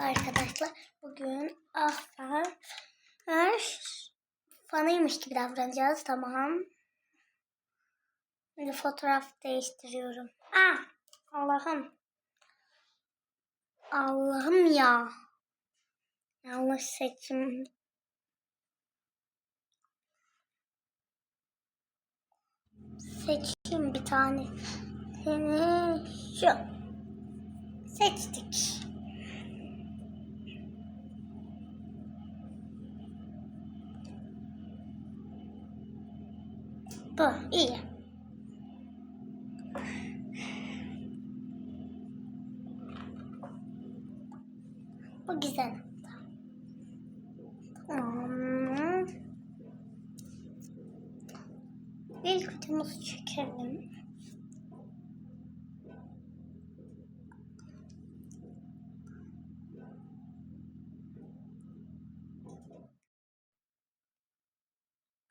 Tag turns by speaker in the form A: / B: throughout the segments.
A: arkadaşlar. Bugün Ahfer fanıymış gibi davranacağız. Tamam. Şimdi fotoğraf değiştiriyorum. Ah! Allah'ım. Allah'ım ya. Yanlış seçim. Seçeyim bir tane. Seni şu. Seçtik. Bu iyi. Bu güzel. Tamam. Bir kutumuzu çekelim.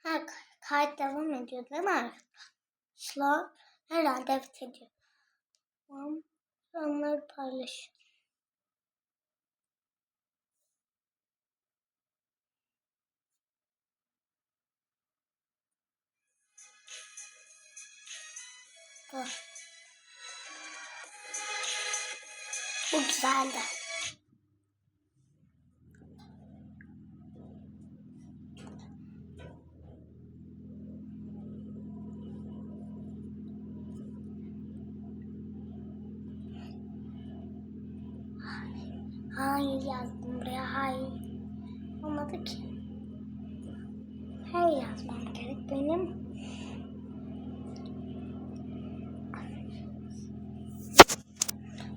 A: Ha, kayıt devam ediyor değil mi arkadaşlar? Herhalde evet ediyor. Tamam. Onları paylaş. Bu. Bu güzeldi. Hayır yazdım buraya. Hayır. Olmadı ki. Hayır yazmam gerek benim.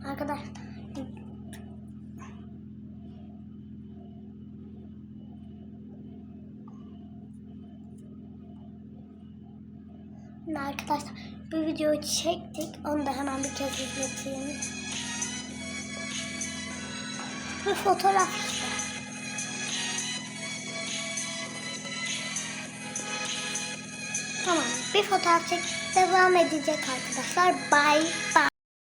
A: Arkadaşlar. Arkadaşlar bir videoyu çektik. Onu da hemen bir kez izleteyim. Bir fotoğraf. Tamam bir fotoğraf çek devam edecek arkadaşlar. Bye bye.